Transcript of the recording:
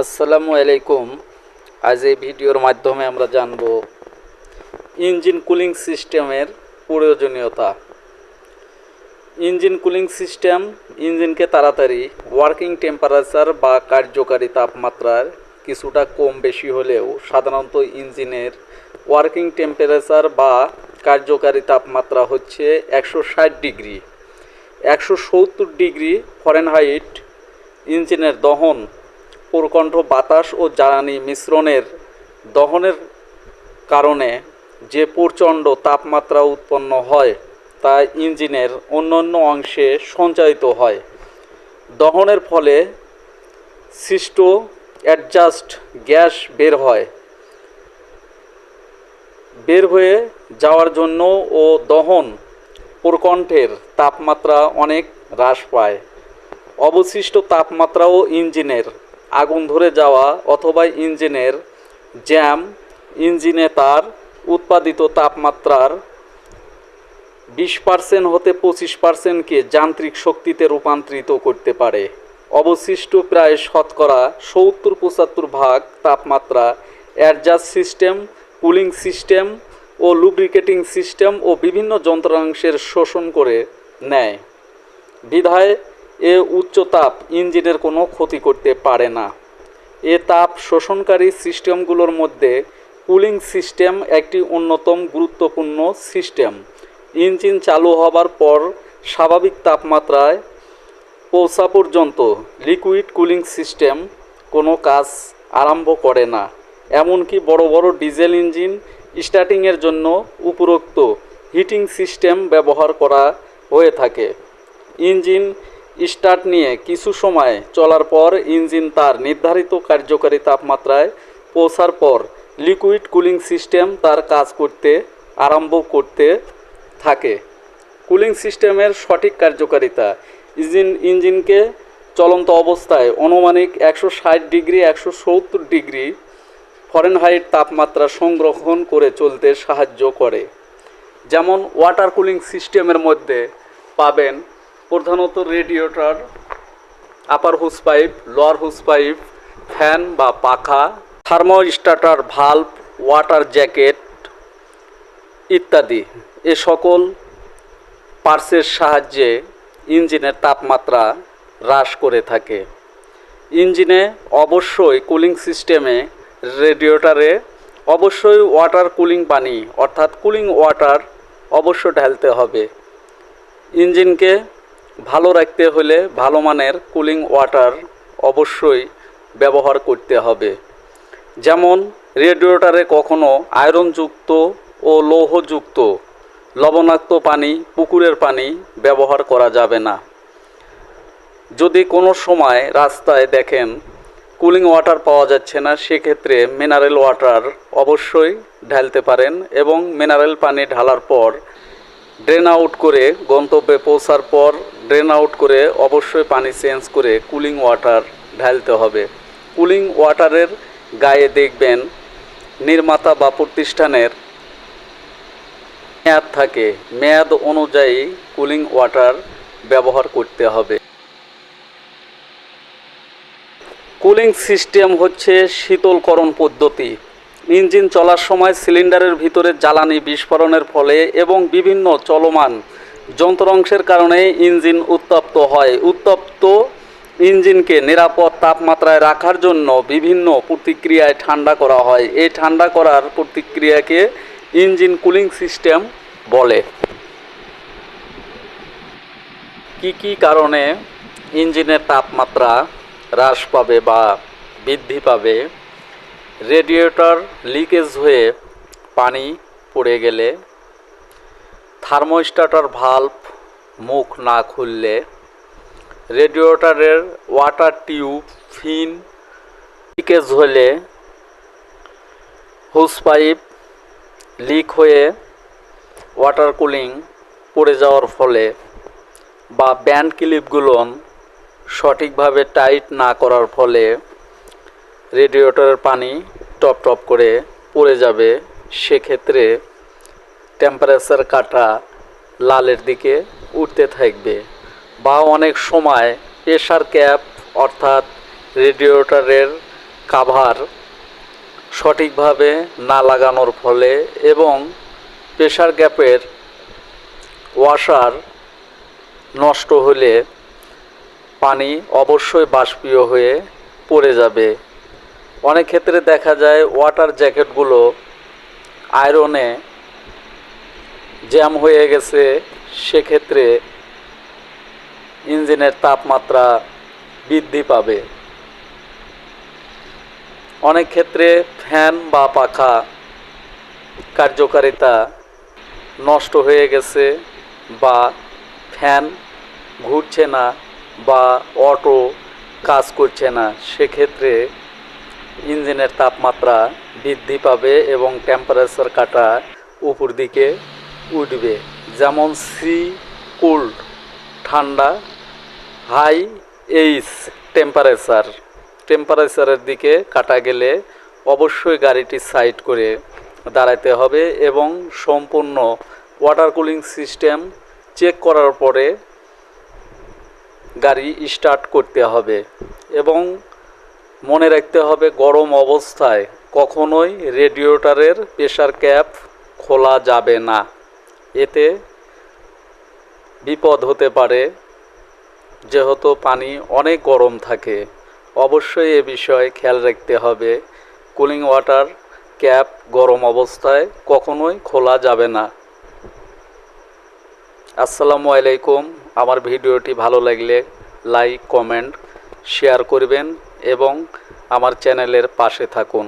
আসসালামু আলাইকুম। আজ এই ভিডিওর মাধ্যমে আমরা জানব ইঞ্জিন কুলিং সিস্টেমের প্রয়োজনীয়তা। ইঞ্জিন কুলিং সিস্টেম ইঞ্জিনকে তাড়াতাড়ি ওয়ার্কিং টেম্পারেচার বা কার্যকারী তাপমাত্রার কিছুটা কম বেশি হলেও সাধারণত ইঞ্জিনের ওয়ার্কিং টেম্পারেচার বা কার্যকারী তাপমাত্রা হচ্ছে একশো ষাট ডিগ্রি। একশো সত্তর ডিগ্রি ফরেনহাইট ইঞ্জিনের দহন প্রকণ্ঠ, বাতাস ও জ্বালানি মিশ্রণের দহনের কারণে যে প্রচণ্ড তাপমাত্রা উৎপন্ন হয়, তা ইঞ্জিনের অন্যান্য অংশে সঞ্চারিত হয়। দহনের ফলে সৃষ্ট অ্যাডজাস্ট গ্যাস বের হয়। বের হয়ে যাওয়ার জন্য ও দহন প্রকণ্ঠের তাপমাত্রা অনেক হ্রাস পায়। অবশিষ্ট তাপমাত্রাও ইঞ্জিনের আগুন ধরে যাওয়া অথবা ইঞ্জিনের জ্যাম, ইঞ্জিনে তার উৎপাদিত তাপমাত্রার বিশ পার্সেন্ট হতে পঁচিশ পার্সেন্টকে যান্ত্রিক শক্তিতে রূপান্তরিত করতে পারে। অবশিষ্ট প্রায় শতকরা সত্তর পঁচাত্তর ভাগ তাপমাত্রা অ্যাডজাস্ট সিস্টেম, কুলিং সিস্টেম ও লুব্রিকেটিং সিস্টেম ও বিভিন্ন যন্ত্রাংশের শোষণ করে নেয়। বিধায় এ উচ্চ তাপ ইঞ্জিনের কোনো ক্ষতি করতে পারে না। এ তাপ শোষণকারী সিস্টেমগুলোর মধ্যে কুলিং সিস্টেম একটি অন্যতম গুরুত্বপূর্ণ সিস্টেম। ইঞ্জিন চালু হবার পর স্বাভাবিক তাপমাত্রায় পৌঁছা পর্যন্ত লিকুইড কুলিং সিস্টেম কোনো কাজ আরম্ভ করে না। এমনকি বড় বড় ডিজেল ইঞ্জিন স্টার্টিংয়ের জন্য উপরোক্ত হিটিং সিস্টেম ব্যবহার করা হয়ে থাকে। ইঞ্জিন স্টার্ট নিয়ে কিছু সময় চলার পর ইঞ্জিন তার নির্ধারিত কার্যকারী তাপমাত্রায় পৌঁছার পর লিকুইড কুলিং সিস্টেম তার কাজ করতে আরম্ভ করতে থাকে। কুলিং সিস্টেমের সঠিক কার্যকারিতা। ইঞ্জিন, ইঞ্জিনকে চলন্ত অবস্থায় অনুমানিক একশো ষাট ডিগ্রি, একশো সত্তর ডিগ্রি ফরেনহাইট তাপমাত্রা সংরক্ষণ করে চলতে সাহায্য করে। যেমন ওয়াটার কুলিং সিস্টেমের মধ্যে পাবেন প্রধানত radiator upper hose pipe lower hose pipe fan বা পাখা থার্মোস্টাটার ভাল্ব ওয়াটার জ্যাকেট ইত্যাদি। এ সকল পার্সের সাহায্যে ইঞ্জিনের তাপমাত্রা হ্রাস করে থাকে। ইঞ্জিনে অবশ্যই কুলিং সিস্টেমে রেডিয়েটরে অবশ্যই ওয়াটার কুলিং পানি, অর্থাৎ কুলিং ওয়াটার অবশ্য ঢালতে হবে। ইঞ্জিনকে ভালো রাখতে হলে ভালো মানের কুলিং ওয়াটার অবশ্যই ব্যবহার করতে হবে। যেমন রেডিয়েটরে কখনো আয়রনযুক্ত ও লৌহযুক্ত, লবণাক্ত পানি পুকুরের পানি ব্যবহার করা যাবে না। যদি কোনো সময় রাস্তায় দেখেন কুলিং ওয়াটার পাওয়া যাচ্ছে না, সেক্ষেত্রে মিনারেল ওয়াটার অবশ্যই ঢালতে পারেন এবং মিনারেল পানি ঢালার পর ড্রেন আউট করে গন্তব্যে পৌঁছার পর ড্রেন আউট করে অবশ্যই পানি চেঞ্জ করে কুলিং ওয়াটার ঢালতে হবে। কুলিং ওয়াটারের গায়ে দেখবেন নির্মাতা বা প্রতিষ্ঠানের মেয়াদ থাকে। মেয়াদ অনুযায়ী কুলিং ওয়াটার ব্যবহার করতে হবে। কুলিং সিস্টেম হচ্ছে শীতলকরণ পদ্ধতি। ইঞ্জিন চলার সময় সিলিন্ডারের ভিতরে জ্বালানি বিস্ফোরণের ফলে এবং বিভিন্ন চলমান যন্ত্রাংশের কারণে ইঞ্জিন উত্তপ্ত হয়। উত্তপ্ত ইঞ্জিনকে নিরাপদ তাপমাত্রায় রাখার জন্য বিভিন্ন প্রতিক্রিয়ায় ঠান্ডা করা হয়। এই ঠান্ডা করার প্রতিক্রিয়াকে ইঞ্জিন কুলিং সিস্টেম বলে। কি কি কারণে ইঞ্জিনের তাপমাত্রা হ্রাস পাবে বা বৃদ্ধি পাবে? রেডিয়েটর লিকেজ হয়ে পানি পড়ে গেলে থার্মোস্টাটার ভাল্ব মুখ না খুললে রেডিয়েটরের ওয়াটার টিউব ফিন লিকেজ হলে হুস পাইপ লিক হয়ে ওয়াটার কুলিং পড়ে যাওয়ার ফলে বা ব্যান্ড ক্লিপগুলো সঠিকভাবে টাইট না করার ফলে রেডিয়েটরের পানি টপ টপ করে পড়ে যাবে, সেক্ষেত্রে টেম্পারেচার কাটা লালের দিকে উঠতে থাকবে বা অনেক সময় প্রেশার ক্যাপ অর্থাৎ রেডিয়েটরের কাভার সঠিকভাবে না লাগানোর ফলে এবং প্রেশার গ্যাপের ওয়াশার নষ্ট হলে পানি অবশ্যই বাষ্পীয় হয়ে পড়ে যাবে। অনেক ক্ষেত্রে দেখা যায় ওয়াটার জ্যাকেটগুলো আয়রনে জ্যাম হয়ে গেছে, সেক্ষেত্রে ইঞ্জিনের তাপমাত্রা বৃদ্ধি পাবে। অনেক ক্ষেত্রে ফ্যান বা পাখা কার্যকারিতা নষ্ট হয়ে গেছে বা ফ্যান ঘুরছে না বা অটো কাজ করছে না, সেক্ষেত্রে ইঞ্জিনের তাপমাত্রা বৃদ্ধি পাবে এবং টেম্পারেচার কাটা উপর দিকে উঠবে। যেমন সি কোল্ড ঠান্ডা হাই এইচ টেম্পারেচার টেম্পারেচারের দিকে কাটা গেলে অবশ্যই গাড়িটি সাইড করে দাঁড়াতে হবে এবং সম্পূর্ণ ওয়াটার কুলিং সিস্টেম চেক করার পরে গাড়ি স্টার্ট করতে হবে এবং মনে রাখতে হবে গরম অবস্থায় কখনোই রেডিয়েটরের প্রেশার ক্যাপ খোলা যাবে না। এতে বিপদ হতে পারে, যেহেতু পানি অনেক গরম থাকে। অবশ্যই এ বিষয়ে খেয়াল রাখতে হবে, কুলিং ওয়াটার ক্যাপ গরম অবস্থায় কখনোই খোলা যাবে না। আসসালামু আলাইকুম। আমার ভিডিওটি ভালো লাগলে লাইক, কমেন্ট, শেয়ার করবেন। এবং আমার চ্যানেলের পাশে থাকুন।